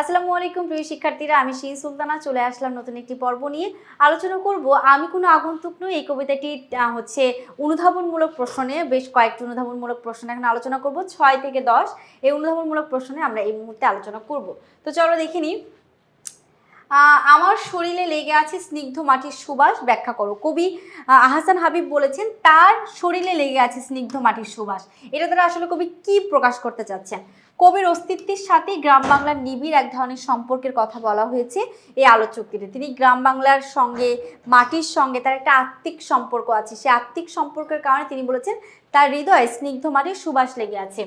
আসসালামু আলাইকুম প্রিয় শিক্ষার্থীরা। আমি শিন সুলতানা চলে আসলাম নতুন একটি পর্ব নিয়ে। আলোচনা করব আমি কোনো আগন্তুক নই এই কবিতাটি হচ্ছে অনুধাবনমূলক প্রশ্নে বেশ কয়েকটি অনুধাবনমূলক প্রশ্ন এখন আলোচনা করব ছয় থেকে দশ। এই অনুধাবনমূলক প্রশ্নে আমরা এই মুহূর্তে আলোচনা করব। তো চলো দেখে নিই। আমার শরীরে লেগে আছে স্নিগ্ধ মাটির সুবাস ব্যাখ্যা করো। কবি আহ, আহসান হাবিব বলেছেন তার শরীরে লেগে আছে স্নিগ্ধ মাটির সুবাস। এটা দ্বারা আসলে কবি কি প্রকাশ করতে চাচ্ছেন? কবির অস্তিত্বের সাথে গ্রাম বাংলার নিবিড় এক ধরনের সম্পর্কের কথা বলা হয়েছে এই আলোচকটিতে তিনি গ্রাম বাংলার সঙ্গে, মাটির সঙ্গে তার একটা আত্মিক সম্পর্ক আছে। সেই আত্মিক সম্পর্কের কারণে তিনি বলেছেন, তার হৃদয়ে স্নিগ্ধ মাটির সুবাস লেগে আছে।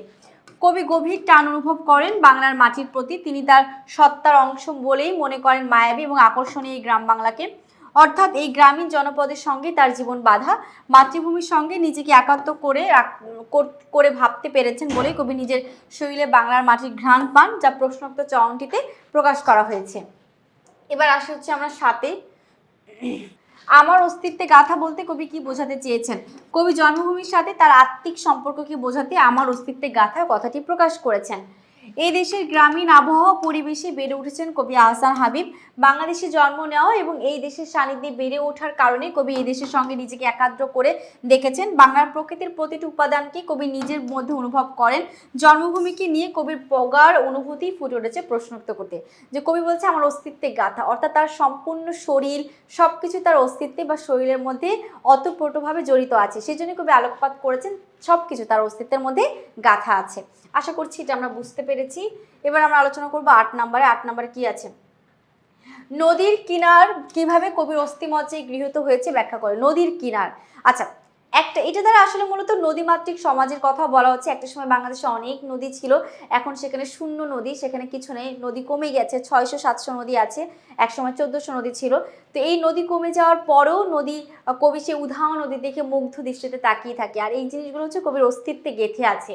কবি গভীর টান অনুভব করেন বাংলার মাটির প্রতি। তিনি তার সত্তার অংশ বলেই মনে করেন মায়াবী এবং আকর্ষণীয় গ্রাম বাংলাকে। অর্থাৎ এই গ্রামীণ জনপদের সঙ্গে তার জীবন বাধা, মাতৃভূমির সঙ্গে নিজেকে একাত্ম করে করে ভাবতে পেরেছেন বলেই কবি নিজের শরীরে বাংলার মাটির ঘ্রাণ পান, যা প্রশ্নোক্ত চরণটিতে প্রকাশ করা হয়েছে। এবার আসে হচ্ছে আমরা সাথে আমার অস্তিত্বে গাথা বলতে কবি কি বোঝাতে চেয়েছেন? কবি জন্মভূমির সাথে তার আত্মিক সম্পর্ক সম্পর্ককে বোঝাতে আমার অস্তিত্বে গাথা কথাটি প্রকাশ করেছেন। এই দেশের গ্রামীণ আবহাওয়া পরিবেশে বেড়ে উঠেছেন কবি আহসান হাবিব। বাংলাদেশে জন্ম নেওয়া এবং এই দেশের সান্নিধ্যে বেড়ে ওঠার কারণে কবি এই দেশের সঙ্গে নিজেকে একাগ্র করে দেখেছেন। বাংলার প্রকৃতির প্রতিটি উপাদানকে কবি নিজের মধ্যে অনুভব করেন। জন্মভূমিকে নিয়ে কবির পগার অনুভূতি ফুটে উঠেছে প্রশ্নোক্ত করতে। যে কবি বলছে, আমার অস্তিত্বে গাথা। অর্থাৎ তার সম্পূর্ণ শরীর সব কিছু তার অস্তিত্বে বা শরীরের মধ্যে অতপ্রতভাবে জড়িত আছে। সেই জন্য কবি আলোকপাত করেছেন সব কিছু তার অস্তিত্বের মধ্যে গাথা আছে। আশা করছি এটা আমরা বুঝতে পেরেছি। এবার আমরা আলোচনা করব আট নম্বরে। আট নম্বরে কি আছে? নদীর কিনার কীভাবে কবির অস্থিমজ্জে গৃহীত হয়েছে ব্যাখ্যা করে। নদীর কিনার। আচ্ছা একটা, এটা দ্বারা আসলে মূলত নদীমাতৃক সমাজের কথা বলা হচ্ছে। একটা সময় বাংলাদেশে অনেক নদী ছিল, এখন সেখানে শূন্য নদী, সেখানে কিছু নেই। নদী কমে গেছে, ছয়শো, সাতশো নদী আছে এক সময় চোদ্দশো নদী ছিল। তো এই নদী কমে যাওয়ার পরেও নদী, কবি সে উধাও নদী দেখে মুগ্ধ দৃষ্টিতে তাকিয়ে থাকে। আর এই জিনিসগুলো হচ্ছে কবির অস্তিত্বে গেঁথে আছে।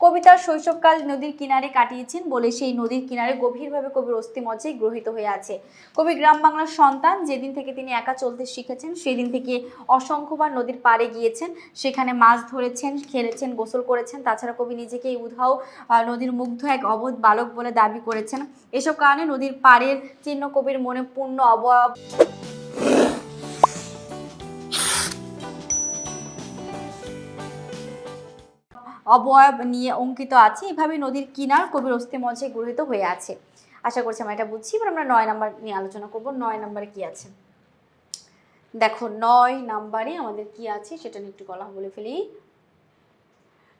কবিতার শৈশবকাল নদীর কিনারে কাটিয়েছেন বলে সেই নদীর কিনারে গভীরভাবে কবির অস্থিমজ্জে গ্রহিত হয়ে আছে। কবি গ্রাম বাংলার সন্তান, যেদিন থেকে তিনি একা চলতে শিখেছেন, সেদিন থেকে অসংখ্যবার নদীর পাড়ে গিয়েছেন, সেখানে মাছ ধরেছেন, খেলেছেন, গোসল করেছেন। তাছাড়া কবি নিজেকে উধাও নদীর মুগ্ধ এক অবোধ বালক বলে দাবি করেছেন। এসব কারণে নদীর পাড়ের চিহ্ন কবির মনে পূর্ণ অবয়ব অবয়ব নিয়ে অঙ্কিত আছে, এভাবে নদীর কিনার কবির অস্থি মঞ্চে গৃহীত হয়ে আছে। আশা করছি আমরা এটা বুঝছি, এবার আমরা নয় নাম্বার নিয়ে আলোচনা করব, নয় নাম্বারে কি আছে? দেখো, নয় নাম্বারে আমাদের কি আছে, সেটা নিয়ে একটু গলা বলে ফেলি।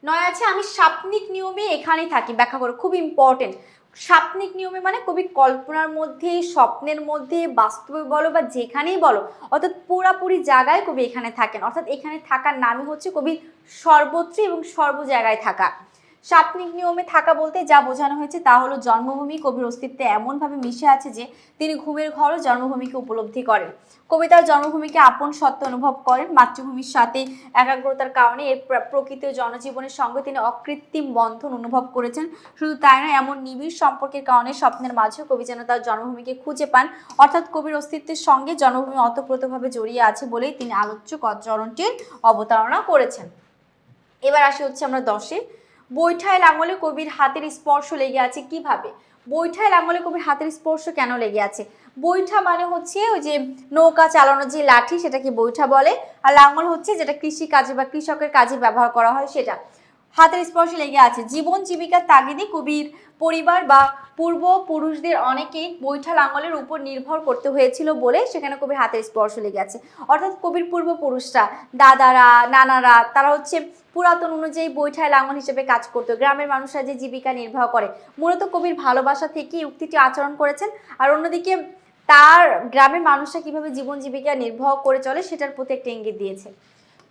নয় আছে, আমি সাপনিক নিয়মে এখানেই থাকি, ব্যাখ্যা করো, খুব ইম্পর্টেন্ট সাপনিক নিয়মে মানে কবি কল্পনার মধ্যে, স্বপ্নের মধ্যে, বাস্তবে বলো বা যেখানেই বলো, অর্থাৎ পুরাপুরি জায়গায় কবি এখানে থাকেন। অর্থাৎ এখানে থাকার নামই হচ্ছে কবি সর্বত্র এবং সর্ব জায়গায় থাকা। সাপনিক নিয়মে থাকা বলতে যা বোঝানো হয়েছে তা হলো জন্মভূমি কবির অস্তিত্বে এমনভাবে মিশে আছে যে তিনি ঘুমের ঘরও জন্মভূমিকে উপলব্ধি করেন। কবিতার জন্মভূমিকে আপন সত্য অনুভব করেন। মাতৃভূমির সাথে একাগ্রতার কারণে এর প্রকৃত জনজীবনের সঙ্গে তিনি অকৃত্রিম বন্ধন অনুভব করেছেন। শুধু তাই নয়, এমন নিবিড় সম্পর্কের কারণে স্বপ্নের মাঝেও কবি যেন তার জন্মভূমিকে খুঁজে পান। অর্থাৎ কবির অস্তিত্বের সঙ্গে জন্মভূমি অতপ্রতভাবে জড়িয়ে আছে বলেই তিনি আলোচ্য চরণটির অবতারণা করেছেন। এবার আসি হচ্ছে আমরা দশে। বৈঠায় লাঙলে কবির হাতের স্পর্শ লেগে আছে কীভাবে? বৈঠায় লাঙলে কবির হাতের স্পর্শ কেন লেগে আছে? বৈঠা মানে হচ্ছে ওই যে নৌকা চালানোর যে লাঠি, সেটাকে বৈঠা বলে। আর লাঙল হচ্ছে যেটা কৃষি কাজে বা কৃষকের কাজে ব্যবহার করা হয় সেটা। হাতের স্পর্শ লেগে আছে। জীবন, জীবিকার তাগিদে কবির পরিবার বা পূর্ব পুরুষদের অনেকেই বৈঠা লাঙলের উপর নির্ভর করতে হয়েছিল বলে সেখানে কবির হাতের স্পর্শ লেগে আছে। অর্থাৎ কবির পূর্বপুরুষরা, দাদারা, নানারা, তারা হচ্ছে পুরাতন অনুযায়ী বৈঠায় লাঙল হিসেবে কাজ করতো। গ্রামের মানুষরা যে জীবিকা নির্বাহ করে, মূলত কবির ভালোবাসা থেকে এই উক্তিটি আচরণ করেছেন। আর অন্যদিকে তার গ্রামের মানুষরা কীভাবে জীবন, জীবিকা নির্বাহ করে চলে সেটার প্রতি একটা ইঙ্গিত দিয়েছে।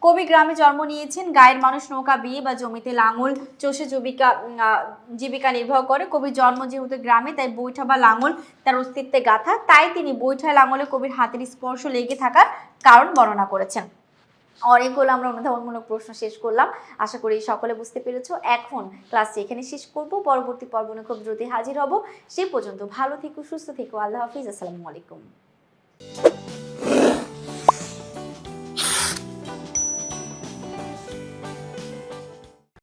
কবি গ্রামে জন্ম নিয়েছেন, গায়ের মানুষ নৌকা বিয়ে বা জমিতে লাঙল, চষে জীবিকা জীবিকা নির্বাহ করে। কবির জন্ম যেহেতু গ্রামে, তাই বৈঠা বা লাঙল তার অস্তিত্বে গাথা। তাই তিনি বৈঠায় লাঙলে কবির হাতের স্পর্শ লেগে থাকার কারণ বর্ণনা করেছেন। অনেকগুলো আমরা অনুধাবনমূলক প্রশ্ন শেষ করলাম। আশা করি সকলে বুঝতে পেরেছ। এখন ক্লাসটি এখানে শেষ করব। পরবর্তী পর্ব নিয়ে খুব দ্রুত হাজির হব। সে পর্যন্ত ভালো থেকো, সুস্থ থেকো। আল্লাহ হাফিজ। আসসালামু আলাইকুম।